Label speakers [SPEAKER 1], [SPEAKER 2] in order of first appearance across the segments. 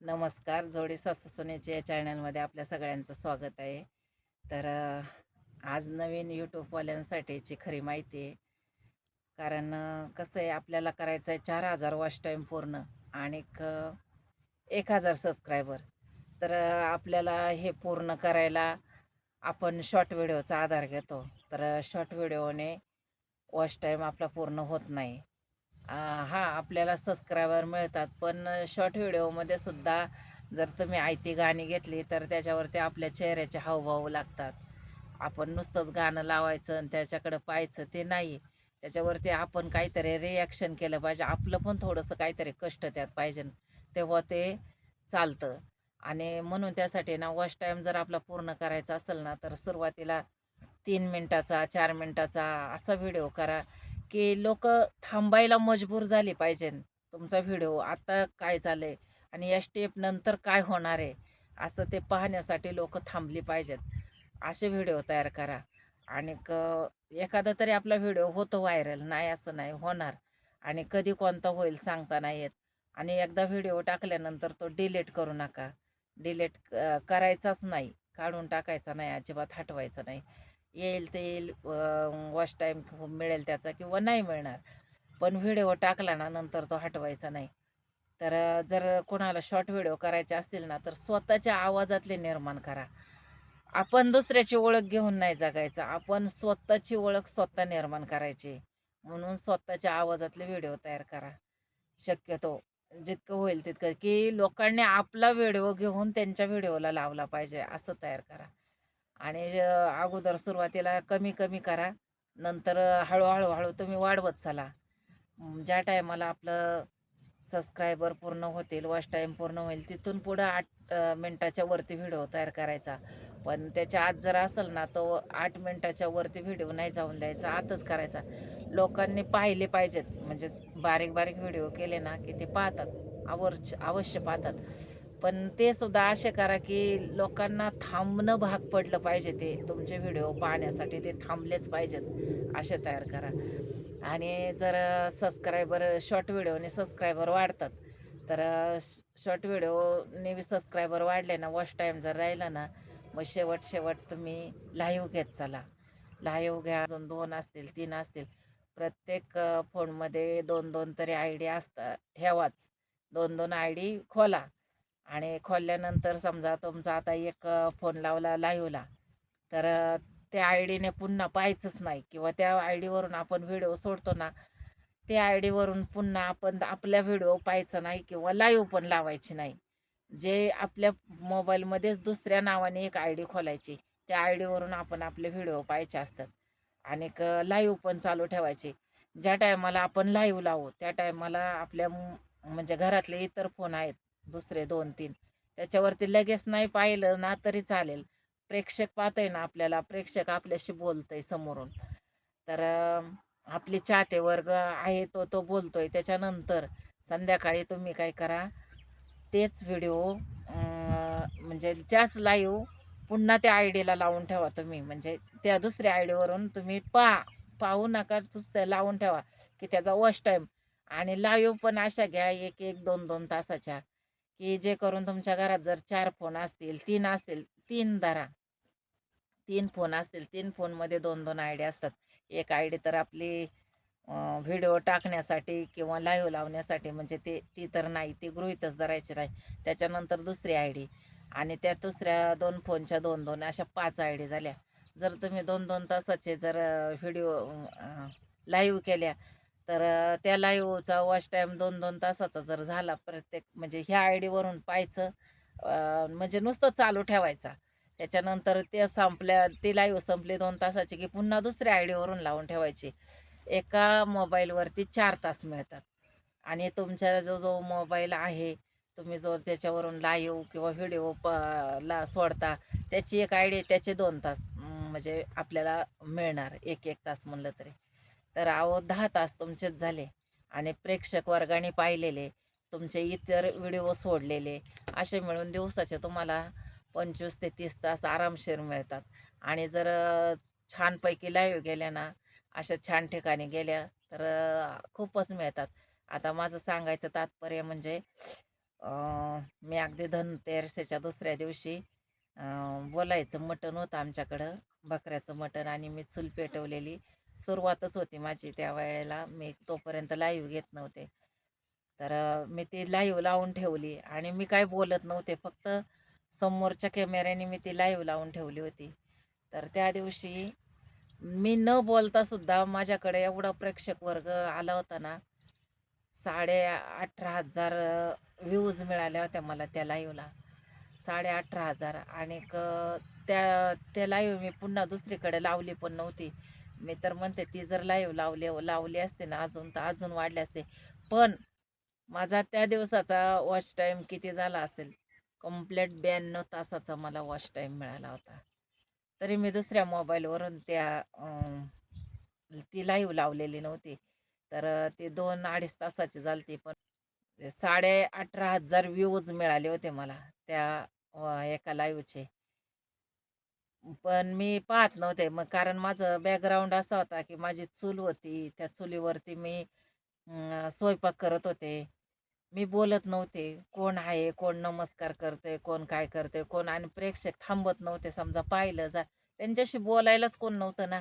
[SPEAKER 1] नमस्कार. जोडी सासू सोन्याच्या या चॅनलमध्ये आपल्या सगळ्यांचं स्वागत आहे. तर आज नवीन यूट्यूबवाल्यांसाठीची खरी माहिती आहे. कारण कसं आहे आपल्याला करायचं आहे चार हजार वॉश टाईम पूर्ण आणि एक हजार सबस्क्रायबर. तर आपल्याला हे पूर्ण करायला आपण शॉर्ट व्हिडिओचा आधार घेतो. तर शॉर्ट व्हिडिओने वॉश टाईम आपला पूर्ण होत नाही. हा आपल्याला सबस्क्रायबर मिळतात. पण शॉर्ट व्हिडिओमध्ये सुद्धा जर तुम्ही आयती गाणी घेतली तर त्याच्यावरती आपल्या चेहऱ्याचे हावभाव लागतात. आपण नुसतंच गाणं लावायचं आणि त्याच्याकडं पाहायचं ते नाही. त्याच्यावरती आपण काहीतरी रिॲक्शन केलं पाहिजे. आपलं पण थोडंसं काहीतरी कष्ट त्यात पाहिजे. तेव्हा ते चालतं. आणि म्हणून त्यासाठी ना वॉश टाईम जर आपला पूर्ण करायचा असेल ना तर सुरुवातीला तीन मिनटाचा चार मिनटाचा असा व्हिडिओ करा. की लोक थांबायला मजबूर झाली पाहिजे तुमचा व्हिडिओ. आता काय चाललंय आणि या स्टेप नंतर काय होणार आहे असं ते पाहण्यासाठी लोक थांबली पाहिजेत. असे व्हिडिओ तयार करा. आणि क एखादा तरी आपला व्हिडिओ होतो व्हायरल नाही असं नाही होणार. आणि कधी कोणता होईल सांगता नाही येत. आणि एकदा व्हिडिओ टाकल्यानंतर तो डिलीट करू नका. डिलीट करायचाच नाही. काढून टाकायचा नाही अजिबात हटवायचं नाही. येईल ते येईल वॉच टाईम मिळेल त्याचा किंवा नाही मिळणार. पण व्हिडिओ टाकला ना नंतर तो हटवायचा नाही. तर जर कोणाला शॉर्ट व्हिडिओ करायचे असतील ना तर स्वतःच्या आवाजातले निर्माण करा. आपण दुसऱ्याची ओळख घेऊन नाही जगायचं. आपण स्वतःची ओळख स्वतः निर्माण करायची. म्हणून स्वतःच्या आवाजातले व्हिडिओ तयार करा. शक्यतो जितकं होईल तितकं की लोकांनी आपला व्हिडिओ घेऊन त्यांच्या व्हिडिओला लावला पाहिजे असं तयार करा. आणि अगोदर सुरुवातीला कमी कमी करा. नंतर हळूहळू हळू तुम्ही वाढवत चला. ज्या टायमाला आपलं सबस्क्रायबर पूर्ण होतील वॉच टाईम पूर्ण होईल तिथून पुढं आठ मिनटाच्या वरती व्हिडिओ तयार करायचा. पण त्याच्या आत जर असेल ना तो आठ मिनटाच्या वरती व्हिडिओ नाही जाऊन द्यायचा आतच करायचा. लोकांनी पाहिले पाहिजेत. म्हणजे बारीक बारीक व्हिडिओ केले ना की ते पाहतात. आवर्श अवश्य पाहतात. पण ते सुद्धा असे करा की लोकांना थांबणं भाग पडलं पाहिजे ते तुमचे व्हिडिओ पाहण्यासाठी. ते थांबलेच पाहिजेत असे तयार करा. आणि जर सबस्क्रायबर शॉर्ट व्हिडिओने सबस्क्रायबर वाढतात तर शॉर्ट व्हिडिओने बी सबस्क्रायबर वाढले ना वॉश टाईम जर राहिला ना मग शेवट शेवट तुम्ही लाईव्ह घेत चला. लाईव्ह घ्या अजून दोन असतील तीन असतील. प्रत्येक फोनमध्ये दोन दोन तरी आय डी असतात. ठेवाच. दोन दोन आय डी खोला. आणि खोलल्यानंतर समजा तुमचा आता एक फोन लावला लाईव्हला तर त्या आय डीने पुन्हा पाहायचंच नाही किंवा त्या आय डीवरून आपण व्हिडिओ सोडतो ना त्या आय डीवरून पुन्हा आपण आपल्या व्हिडिओ पाहायचं नाही किंवा लाईव्ह पण लावायची नाही. जे आपल्या मोबाईलमध्येच दुसऱ्या नावाने एक आय डी खोलायची त्या आय डीवरून आपण आपले व्हिडिओ पाहायचे असतात आणि लाईव्ह पण चालू ठेवायचे. ज्या टायमाला आपण लाईव्ह लावू त्या टायमाला आपल्या म्हणजे घरातले इतर फोन आहेत दुसरे दोन तीन. त्याच्यावरती लगेच नाही पाहिलं ना तरी चालेल. प्रेक्षक पाहतंय ना आपल्याला प्रेक्षक आपल्याशी बोलतंय समोरून. तर आपली आपले चाहते वर्ग आहे तो तो बोलतोय. त्याच्यानंतर संध्याकाळी तुम्ही काय करा तेच व्हिडिओ म्हणजे त्याच लाईव्ह पुन्हा त्या आय डीला लावून ठेवा तुम्ही. म्हणजे त्या दुसऱ्या आय डीवरून तुम्ही पहा पाहू नका त्या लावून ठेवा की त्याचा वॉश टाईम आणि लाईव्ह पण अशा घ्या एक एक दोन दोन तासाच्या. की जे करून तुमच्या घरात जर चार फोन असतील तीन असतील तीन धरा. तीन फोन असतील तीन फोनमध्ये दोन दोन आय डी असतात. एक आय डी तर आपली व्हिडिओ टाकण्यासाठी किंवा लाईव्ह लावण्यासाठी म्हणजे ते ती तर नाही ती गृहितच धरायची नाही. त्याच्यानंतर दुसरी आय डी आणि त्या दुसऱ्या दोन फोनच्या दोन दोन अशा पाच आय डी झाल्या. जर तुम्ही दोन दोन तासाचे जर व्हिडिओ लाईव्ह केल्या तर त्या लाईव्हचा वॉच टाईम दोन दोन तासाचा जर झाला प्रत्येक म्हणजे ह्या आय डीवरून पाहायचं म्हणजे नुसतं चालू ठेवायचा. त्याच्यानंतर ते संपल्या ते लाईव्ह संपले दोन तासाचे की पुन्हा दुसऱ्या आय डीवरून लावून ठेवायची. एका मोबाईलवरती चार तास मिळतात. आणि तुमचा जो जो मोबाईल आहे तुम्ही जो त्याच्यावरून लाईव्ह किंवा व्हिडिओ प ला सोडता त्याची एक आय डी त्याचे दोन तास म्हणजे आपल्याला मिळणार एक एक तास म्हणलं तरी. तर अहो दहा तास तुमचेच झाले. आणि प्रेक्षक वर्गाने पाहिलेले तुमचे इतर व्हिडिओ सोडलेले असे मिळून दिवसाचे तुम्हाला पंचवीस ते तीस तास आरामशीर मिळतात. आणि जर छानपैकी लाईव्ह गेल्या ना अशा छान ठिकाणी गेल्या तर खूपच मिळतात. आता माझं सांगायचं तात्पर्य म्हणजे मी अगदी धनतेरसेच्या दुसऱ्या दिवशी बोलायचं मटण होतं आमच्याकडं बकऱ्याचं मटण आणि मी चूल पेटवलेली. सुरुवातच होती माझी त्या वेळेला. मी तोपर्यंत लाईव्ह घेत नव्हते. तर मी ती लाईव्ह लावून ठेवली आणि मी काय बोलत नव्हते. फक्त समोरच्या कॅमेऱ्याने मी ती लाईव्ह लावून ठेवली होती. तर त्या दिवशी मी न बोलता सुद्धा माझ्याकडे एवढा प्रेक्षक वर्ग आला होता ना साडे अठरा हजार व्ह्यूज मिळाल्या होत्या मला त्या लाईव्हला साडे अठरा हजार आणि त्या त्या लाईव्ह मी पुन्हा दुसरीकडे लावली पण नव्हती. मी तर म्हणते ती जर लाईव्ह लावले लावली असते ना अजून तर अजून वाढले असते. पण माझा त्या दिवसाचा वॉच टाईम किती झाला असेल? कंप्लीट ब्याण्णव तासाचा मला वॉच टाईम मिळाला होता. तरी मी दुसऱ्या मोबाईलवरून त्या ती लाईव्ह लावलेली नव्हती. तर ती दोन अडीच तासाची झाली ती पण साडे अठरा हजार व्ह्यूज मिळाले होते मला त्या एका लाईव्हचे पण मी पाहत नव्हते. मग कारण माझं बॅकग्राऊंड असा होता की माझी चूल होती. त्या चुलीवरती मी स्वयंपाक करत होते. मी बोलत नव्हते कोण आहे कोण नमस्कार करते कोण काय करते कोण आणि प्रेक्षक थांबत नव्हते. समजा पाहिलं जा त्यांच्याशी बोलायलाच कोण नव्हतं ना.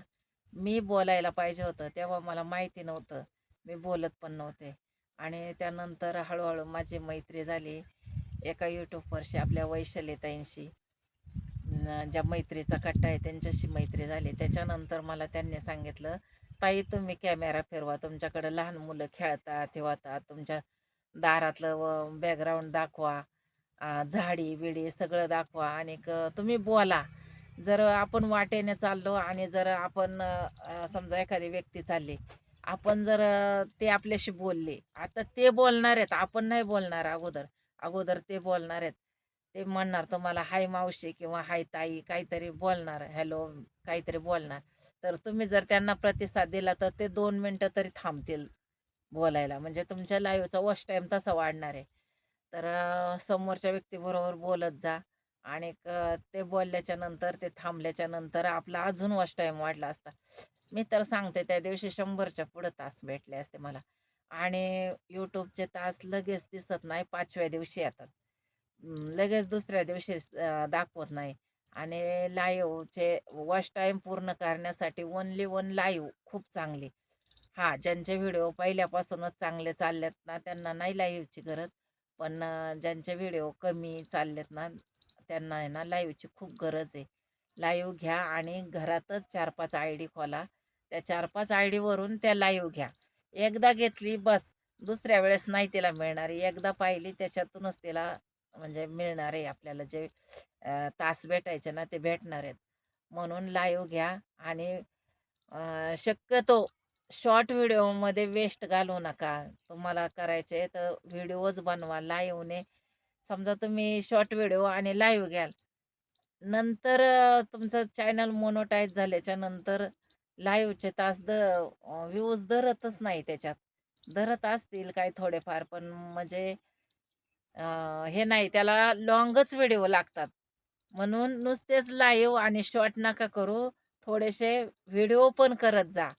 [SPEAKER 1] मी बोलायला पाहिजे होतं तेव्हा मला माहिती नव्हतं. मी बोलत पण नव्हते. आणि त्यानंतर हळूहळू माझी मैत्री झाली एका यूट्यूबवरशी आपल्या वैशालीताईंशी. ज्या मैत्रीचा कट्टा आहे त्यांच्याशी मैत्री झाली. त्याच्यानंतर मला त्यांनी सांगितलं ताई तुम्ही कॅमेरा फिरवा. तुमच्याकडे लहान मुलं खेळतात ठेवतात तुमच्या दारातलं बॅकग्राऊंड दाखवा. झाडी बिडी सगळं दाखवा. आणि तुम्ही बोला. जर आपण वाटेने चाललो आणि जर आपण समजा एखादी व्यक्ती चालली आपण जर ते आपल्याशी बोलले. आता ते बोलणार आहेत. आपण नाही बोलणार अगोदर. अगोदर ते बोलणार आहेत. ते म्हणणार तुम्हाला हाय मावशी किंवा हाय ताई काहीतरी बोलणार हॅलो काहीतरी बोलणार. तर तुम्ही जर त्यांना प्रतिसाद दिला तर ते दोन मिनटं तरी थांबतील बोलायला. म्हणजे तुमच्या लाईव्हचा वॉश टाईम तसा वाढणार आहे. तर समोरच्या व्यक्तीबरोबर बोलत जा आणि क- ते बोलल्याच्या नंतर ते थांबल्याच्या नंतर आपला अजून वॉश टाईम वाढला असता. मी तर सांगते त्या दिवशी शंभरच्या पुढं तास भेटले असते मला. आणि यूट्यूबचे तास लगेच दिसत नाही पाचव्या दिवशी येतात. लगेच दुसऱ्या दिवशी दाखवत नाही. आणि लाईव्हचे वॉच टाईम पूर्ण करण्यासाठी ओनली वन लाईव्ह खूप चांगली. हां ज्यांचे व्हिडिओ पहिल्यापासूनच चांगले चाललेत ना त्यांना नाही लाईव्हची गरज. पण ज्यांचे व्हिडिओ कमी चाललेत ना त्यांना आहे ना लाईव्हची खूप गरज आहे. लाईव्ह घ्या आणि घरातच चार पाच आय डी खोला. त्या चार पाच आय डीवरून त्या लाईव्ह घ्या. एकदा घेतली बस. दुसऱ्या वेळेस नाही तिला मिळणार. एकदा पाहिली त्याच्यातूनच तिला म्हणजे मिळणार आहे आपल्याला जे तास भेटायचे ना ते भेटणार आहेत. म्हणून लाईव्ह घ्या आणि शक्यतो शॉर्ट व्हिडिओमध्ये वेस्ट घालू नका. तुम्हाला करायचे तर व्हिडिओज बनवा लाईव्हने समजा तुम्ही शॉर्ट व्हिडिओ आणि लाईव्ह घ्याल. नंतर तुमचं चॅनल मोनोटाईज झाल्याच्यानंतर लाईव्हचे तास द व्ह्यूज धरतच नाही त्याच्यात. धरत असतील काही थोडेफार पण म्हणजे हे नाही त्याला लॉंगच व्हिडिओ लागतात. म्हणून नुसतेच लाईव्ह आणि शॉर्ट नका करू थोडेसे व्हिडिओ पण करत जा.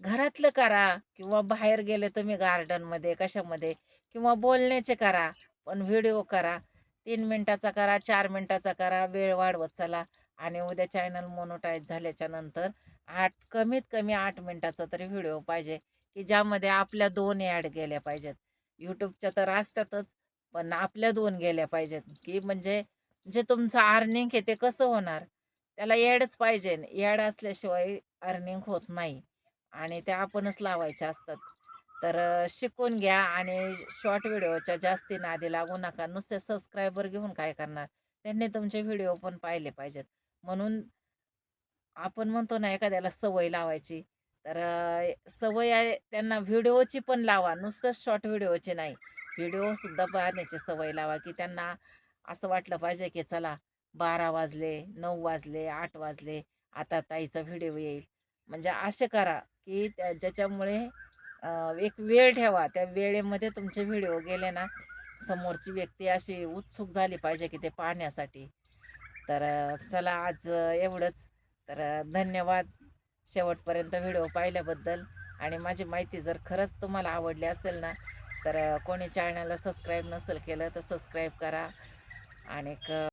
[SPEAKER 1] घरातलं करा किंवा बाहेर गेले तुम्ही गार्डनमध्ये कशामध्ये किंवा बोलण्याचे करा पण व्हिडिओ करा. तीन मिनटाचा करा चार मिनटाचा करा वेळ वाढवत चला आणि उद्या चॅनल मोनोटाईज झाल्याच्यानंतर आठ कमीत कमी आठ मिनटाचा तरी व्हिडिओ पाहिजे की ज्यामध्ये आपल्या दोन ॲड गेल्या पाहिजेत. यूट्यूबच्या तर असतातच पण आपल्या दोन गेल्या पाहिजेत की म्हणजे जे तुमचं अर्निंग आहे ते कसं होणार? त्याला ॲडच पाहिजे ॲड असल्याशिवाय अर्निंग होत नाही आणि त्या आपणच लावायच्या असतात. तर शिकून घ्या आणि शॉर्ट व्हिडिओच्या जास्ती नादी लागू नका. नुसते सबस्क्रायबर घेऊन काय करणार? त्यांनी तुमचे व्हिडिओ पण पाहिले पाहिजेत. म्हणून आपण म्हणतो ना एखाद्याला सवय लावायची. तर सवय आहे त्यांना व्हिडिओची पण लावा. नुसतंच शॉर्ट व्हिडिओची नाही. व्हिडिओसुद्धा पाहण्याची सवय लावा की त्यांना असं वाटलं पाहिजे की चला बारा वाजले नऊ वाजले आठ वाजले आता ताईचा व्हिडिओ येईल. म्हणजे असे करा की त्या ज्याच्यामुळे एक वेळ ठेवा. त्या वेळेमध्ये तुमचे व्हिडिओ गेले ना समोरची व्यक्ती अशी उत्सुक झाली पाहिजे की ते पाहण्यासाठी. तर चला आज एवढंच. तर धन्यवाद शेवटपर्यंत व्हिडिओ पाहिल्याबद्दल. आणि माझी माहिती जर खरंच तुम्हाला आवडली असेल ना तर कोणी चॅनलला सबस्क्राईब नसेल केलं तर सबस्क्राईब करा. आणि क